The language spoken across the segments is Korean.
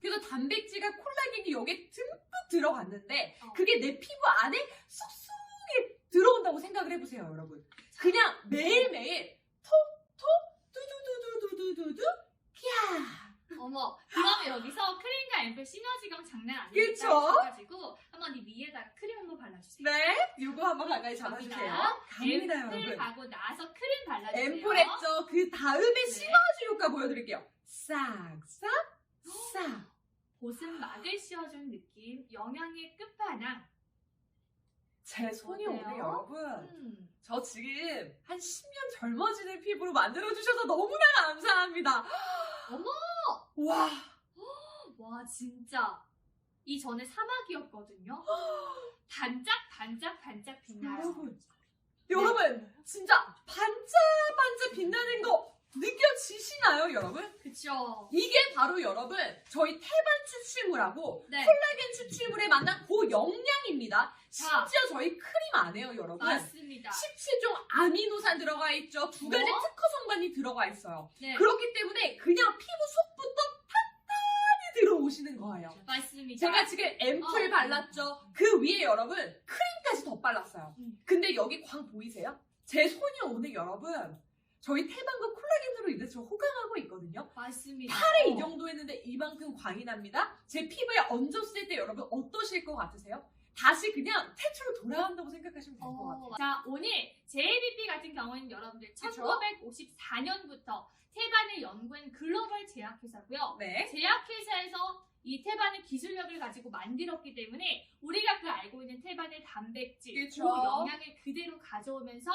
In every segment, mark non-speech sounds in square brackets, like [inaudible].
그래서 단백질과 콜라겐이 여기에 듬뿍 들어갔는데 어. 그게 내 피부 안에 쏙쏙이 들어온다고 생각을 해보세요, 여러분. 그냥 매일매일 톡톡 두두두두두두두 캬. 어머, 그러면 여기서 크림과 앰플 시너지감 장난 아니겠다 그쵸? 싶어가지고 한번 이 위에다가 크림 한번 발라주세요. 네, 이거 한번 가까이 잡아주세요. 갑니다, 앰플 여러분. 가고 나서 크림 발라주세요. 앰플 했죠. 그 다음에 네. 시너지 효과 보여드릴게요. 싹 싹 싹. [gasps] 보습 막을 씌워주는 느낌, 영양의 끝판왕. 제 손이 어때요? 오네, 여러분. 음. 저 지금 한 10년 젊어지는 피부로 만들어주셔서 너무나 감사합니다. [gasps] 어머! 와, [gasps] 와 진짜 이 전에 사막이었거든요. [gasps] 반짝 반짝 반짝 빛나요. 여러분. 여러분, 진짜 반짝 반짝 빛나는 거 느껴지시나요, 여러분? 그쵸? 이게 바로 여러분, 저희 태반 추출물하고 네. 콜라겐 추출물에 만난 고영양입니다. 자. 심지어 저희 크림 안에요, 여러분. 맞습니다. 17종 아미노산 들어가 있죠. 두 가지 뭐? 특허 성분이 들어가 있어요. 네. 그렇기 때문에 그냥 피부 속 탄탄히 들어오시는 거예요. 맞습니다. 제가 지금 앰플 어. 발랐죠. 그 위에 여러분 크림까지 더 발랐어요. 음. 근데 여기 광 보이세요? 제 손이 오늘 여러분 저희 태반과 콜라겐으로 인해서 호강하고 있거든요. 맞습니다. 팔에 이 어. 정도 했는데 이만큼 광이 납니다. 제 피부에 얹었을 때 여러분 어떠실 것 같으세요? 다시 그냥 태초로 돌아간다고 생각하시면 될 것 같아요. 어, 자 오늘 JBP 같은 경우는 여러분들 그쵸? 1954년부터 태반을 연구한 글로벌 제약회사고요. 네. 제약회사에서 이 태반의 기술력을 가지고 만들었기 때문에 우리가 그 알고 있는 태반의 단백질, 그쵸. 그 영양을 그대로 가져오면서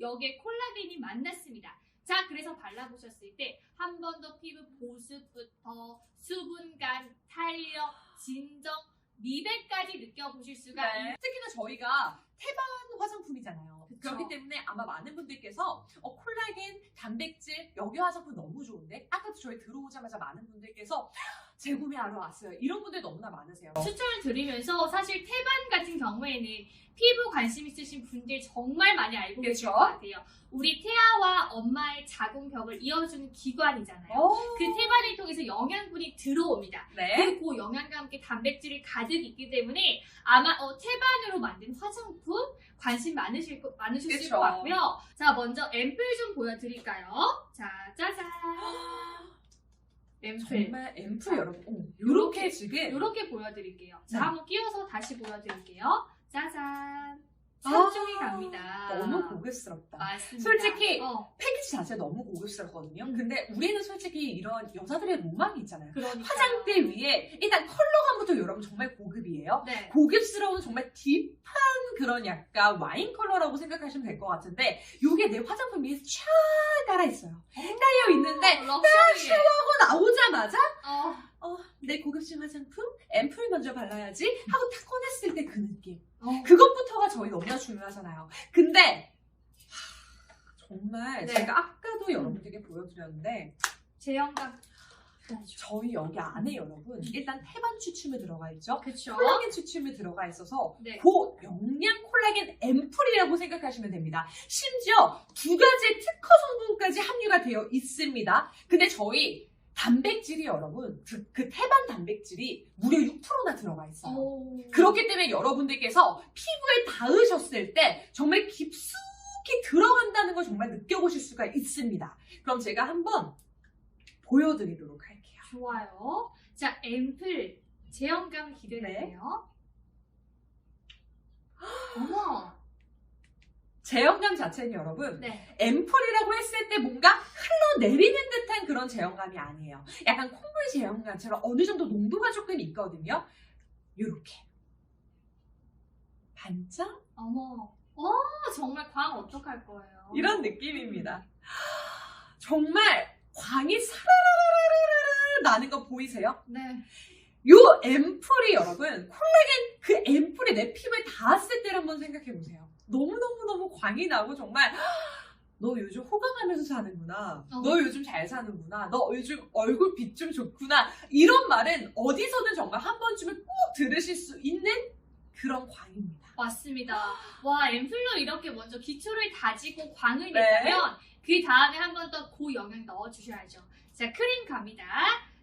여기에 콜라겐이 만났습니다. 자, 그래서 발라보셨을 때 한 번 더 피부 보습부터 수분감, 탄력, 진정, 미백까지 느껴보실 수가 네. 특히나 저희가 태반 화장품이잖아요. 그쵸. 그렇기 때문에 아마 많은 분들께서 어, 콜라겐, 단백질, 여기 화장품 너무 좋은데 아까도 저희 들어오자마자 많은 분들께서 재구매하러 왔어요. 이런 분들 너무나 많으세요. 추천을 드리면서 사실 태반 같은 경우에는 피부 관심 있으신 분들 정말 많이 알고 계실 그쵸? 것 같아요. 우리 태아와 엄마의 자궁벽을 이어주는 기관이잖아요. 어, 그 태반을 통해서 영양분이 들어옵니다. 네. 그리고 그 영양과 함께 단백질이 가득 있기 때문에 아마 어, 태반으로 만든 화장품 관심 많으실 거, 많으셨을 그쵸. 것 같고요. 자, 먼저 앰플 좀 보여드릴까요? 자, 짜잔. 앰플. 정말 앰플 여러분, 어, 이렇게 지금 이렇게 보여드릴게요. 자, 네. 한번 끼워서 다시 보여드릴게요. 짜잔. 산종이 아, 갑니다. 너무 고급스럽다. 맞습니다. 솔직히 어, 패키지 자체가 너무 고급스럽거든요. 음. 근데 우리는 솔직히 이런 여자들의 로망이 있잖아요. 그러니까. 화장대 위에 일단 컬러감부터 여러분 정말 고급이에요. 네. 고급스러운 정말 딥한 그런 약간 와인 컬러라고 생각하시면 될 것 같은데 이게 내 화장품 위에 쫙 깔아 있어요. 깔려 있는데 어, 럭셔리해. 하고 나오자마자 어, 어, 내 고급진 화장품 앰플 먼저 발라야지 하고 탁 꺼냈을 때 그 느낌. 어. 그것부터가 저희 너무나 중요하잖아요. 근데 하, 정말 네. 제가 아까도 여러분들께 보여드렸는데 제형감. 저희 여기 안에 여러분 일단 태반 추출물 들어가 있죠. 그쵸? 콜라겐 추출물 들어가 있어서 네. 고 영양 콜라겐 앰플이라고 생각하시면 됩니다. 심지어 두 가지 특허 성분까지 함유가 되어 있습니다. 근데 저희 단백질이 여러분 그, 그 태반 단백질이 무려 6%나 들어가 있어요. 오. 그렇기 때문에 여러분들께서 피부에 닿으셨을 때 정말 깊숙이 들어간다는 걸 정말 느껴보실 수가 있습니다. 그럼 제가 한번 보여드리도록. 좋아요. 자, 앰플 제형감 기대되네요. 어머. 제형감 자체는 여러분 네. 앰플이라고 했을 때 뭔가 흘러내리는 듯한 그런 제형감이 아니에요. 약간 콧물 제형감처럼 어느 정도 농도가 조금 있거든요. 요렇게 반짝 어머. 어, 정말 광 어떡할 거예요? 이런 느낌입니다. [gasps] 정말 광이 사라라라라라 나는 거 보이세요? 네. 요 앰플이 여러분 콜라겐 그 앰플이 내 피부에 닿았을 때를 한번 생각해 보세요. 너무너무너무 광이 나고 정말 너 요즘 호강하면서 사는구나. 어. 너 요즘 잘 사는구나. 너 요즘 얼굴 빛 좀 좋구나. 이런 말은 어디서든 정말 한 번쯤은 꼭 들으실 수 있는 그런 광입니다. 맞습니다. 와, 앰플로 이렇게 먼저 기초를 다지고 광을 네. 내면 그 다음에 한 번 더 고영양 넣어주셔야죠. 자, 크림 갑니다.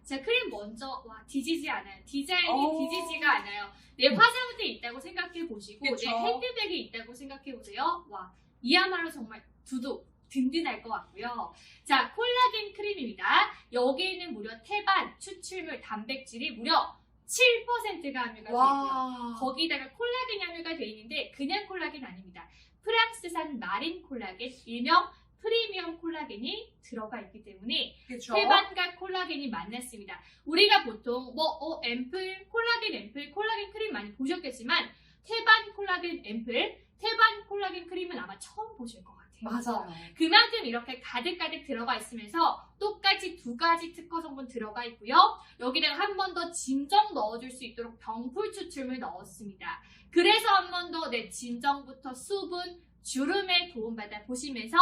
자, 크림 먼저, 와, 뒤지지 않아요. 디자인이 오. 뒤지지가 않아요. 내 화장대 있다고 생각해 보시고, 그쵸. 내 핸드백이 있다고 생각해 보세요. 와, 이야말로 정말 두둑, 든든할 것 같고요. 자, 콜라겐 크림입니다. 여기에는 무려 태반, 추출물, 단백질이 무려 7%가 함유가 되어 있고요. 와. 거기다가 콜라겐이 함유가 되어 있는데 그냥 콜라겐 아닙니다. 프랑스산 마린 콜라겐, 일명 프리미엄 콜라겐이 들어가 있기 때문에 그쵸? 태반과 콜라겐이 만났습니다. 우리가 보통 뭐 어, 앰플, 콜라겐 앰플, 콜라겐 크림 많이 보셨겠지만 태반 콜라겐 앰플, 태반 콜라겐 크림은 아마 처음 보실 것 같아요. 맞아요. 그만큼 이렇게 가득가득 들어가 있으면서 똑같이 두 가지 특허 성분 들어가 있고요. 여기다가 한번 더 진정 넣어줄 수 있도록 병풀 추출물 넣었습니다. 그래서 한 번 더 내 진정부터 수분, 주름에 도움받아 보시면서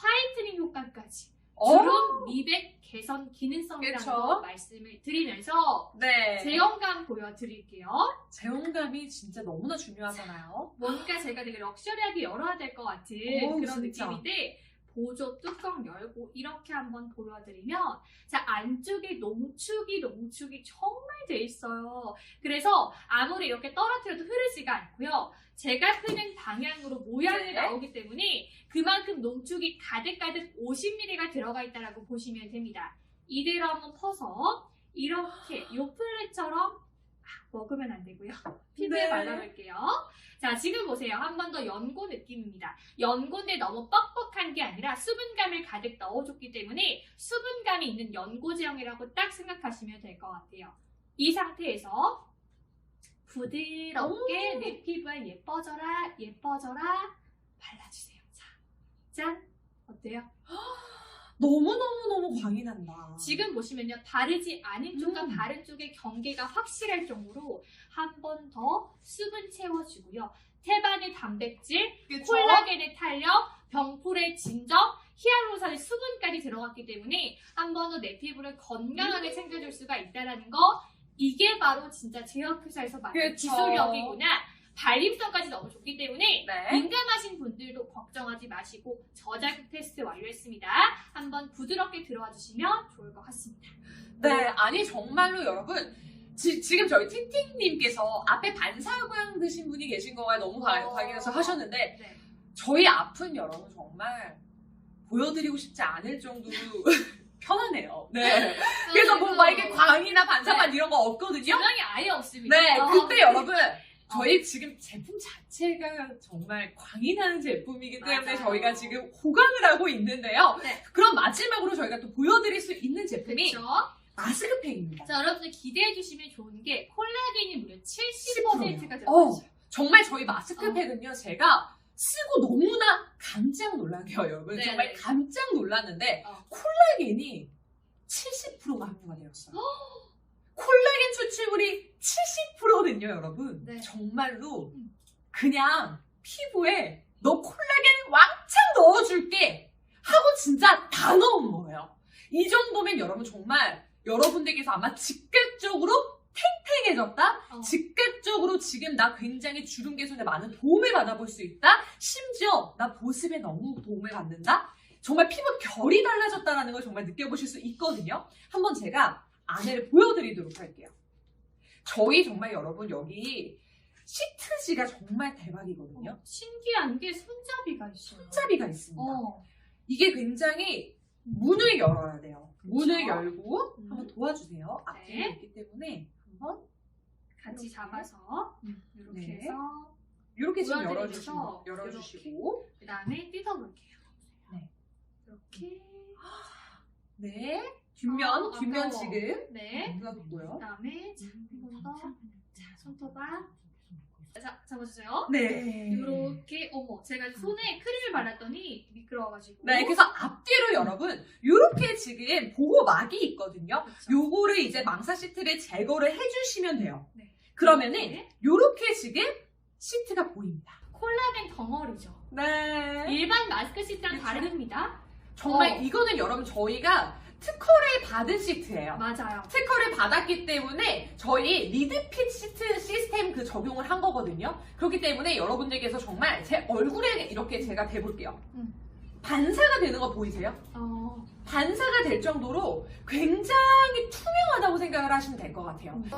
화이트닝 효과까지 어? 주름, 미백, 개선 기능성이라는 그쵸? 거 말씀을 드리면서 네. 제형감 보여드릴게요. 제형감이 진짜 너무나 중요하잖아요. 뭔가 제가 되게 럭셔리하게 열어야 될 것 같은 오, 그런 진짜. 느낌인데 보조 뚜껑 열고 이렇게 한번 보여드리면 자 안쪽에 농축이 농축이 정말 돼 있어요. 그래서 아무리 이렇게 떨어뜨려도 흐르지가 않고요. 제가 끄는 방향으로 모양이 네. 나오기 때문에 그만큼 농축이 가득가득 50ml가 들어가 있다라고 보시면 됩니다. 이대로 한번 퍼서 이렇게 요 플랫처럼 아, 먹으면 안 되고요. [laughs] 피부에 네. 발라볼게요. 자, 지금 보세요. 한 번 더 연고 느낌입니다. 연고인데 너무 뻑뻑한 게 아니라 수분감을 가득 넣어줬기 때문에 수분감이 있는 연고 제형이라고 딱 생각하시면 될 것 같아요. 이 상태에서 부드럽게 오. 내 피부에 예뻐져라, 예뻐져라 발라주세요. 자, 짠! 어때요? [laughs] 너무너무너무 광이 난다. 지금 보시면요. 바르지 않은 쪽과 음. 바른 쪽의 경계가 확실할 정도로 한 번 더 수분 채워주고요. 태반의 단백질, 그쵸? 콜라겐의 탄력, 병풀의 진정, 히알루론산의 수분까지 들어갔기 때문에 한 번 더 내 피부를 건강하게 챙겨줄 수가 있다는 거 이게 바로 진짜 제약 회사에서 만든 그쵸. 기술력이구나. 발림성까지 너무 좋기 때문에 네. 민감하신 분들도 걱정하지 마시고 저자극 테스트 완료했습니다. 한번 부드럽게 들어와 주시면 좋을 것 같습니다. 네, 아니 정말로 여러분 지, 금 저희 틴틴님께서 앞에 반사광 드신 분이 계신 거가 너무 관- 어. 하셨는데 네. 저희 앞은 여러분 정말 보여드리고 싶지 않을 정도로 [laughs] 편하네요. 네. 그래서 뭐막 이렇게 광이나 반사판 이런 거 없거든요. 주량이 아예 없습니다. 네, 어. 근데 여러분 저희 지금 제품 자체가 정말 광이 나는 제품이기 때문에 맞아요. 저희가 지금 호강을 하고 있는데요. 네. 그럼 마지막으로 저희가 또 보여드릴 수 있는 제품이 그렇죠. 마스크팩입니다. 자, 여러분들 기대해 주시면 좋은 게 콜라겐이 무려 70%가 들어가 어. 정말 저희 마스크팩은요, 제가 쓰고 너무나 깜짝 놀란 게요, 여러분. 네, 정말 네. 깜짝 놀랐는데, 어. 콜라겐이 70%가 함유가 되었어요. 콜라겐 추출물이 70%거든요, 여러분. 네. 정말로 음. 그냥 피부에 너 콜라겐 왕창 넣어줄게 하고 진짜 다 넣은 거예요. 이 정도면 여러분 정말 여러분들께서 아마 즉각적으로 탱탱해졌다? 어. 즉각적으로 지금 나 굉장히 주름 개선에 많은 도움을 받아볼 수 있다? 심지어 나 보습에 너무 도움을 받는다? 정말 피부 결이 달라졌다는 걸 정말 느껴보실 수 있거든요. 한번 제가 안에를 보여드리도록 할게요. 저희 정말 여러분 여기 시트지가 정말 대박이거든요. 어, 신기한 게 손잡이가 있어요. 손잡이가 있습니다. 어. 이게 굉장히 문을 열어야 돼요. 문을 그쵸? 열고 음. 한번 도와주세요. 앞뒤에 네. 있기 때문에 한번 같이 이렇게. 잡아서 음. 이렇게 네. 해서 이렇게 지금 열어주시고 열어주시고 그 다음에 뜯어볼게요. 네. 이렇게 네 뒷면 어, 뒷면 아까워. 지금 네. 눌러뒀고요. 그 다음에 한번 더. 자, 손톱아. 자, 잡아주세요. 네. 이렇게 어머 제가 손에 크림을 발랐더니 미끄러워가지고 네, 그래서 앞뒤로 여러분 이렇게 지금 보호막이 있거든요. 그쵸? 요거를 이제 망사 시트를 제거를 해주시면 돼요. 네. 그러면은 네. 요렇게 지금 시트가 보입니다. 콜라겐 덩어리죠. 네. 일반 마스크 시트랑 그쵸? 다릅니다. 정말 어. 이거는 여러분 저희가 특허를 받은 시트예요. 맞아요. 특허를 받았기 때문에 저희 리드핏 시트 시스템 그 적용을 한 거거든요. 그렇기 때문에 여러분들께서 정말 제 얼굴에 이렇게 제가 대볼게요. 음. 반사가 되는 거 보이세요? 어... 반사가 될 정도로 굉장히 투명하다고 생각을 하시면 될 것 같아요. 음.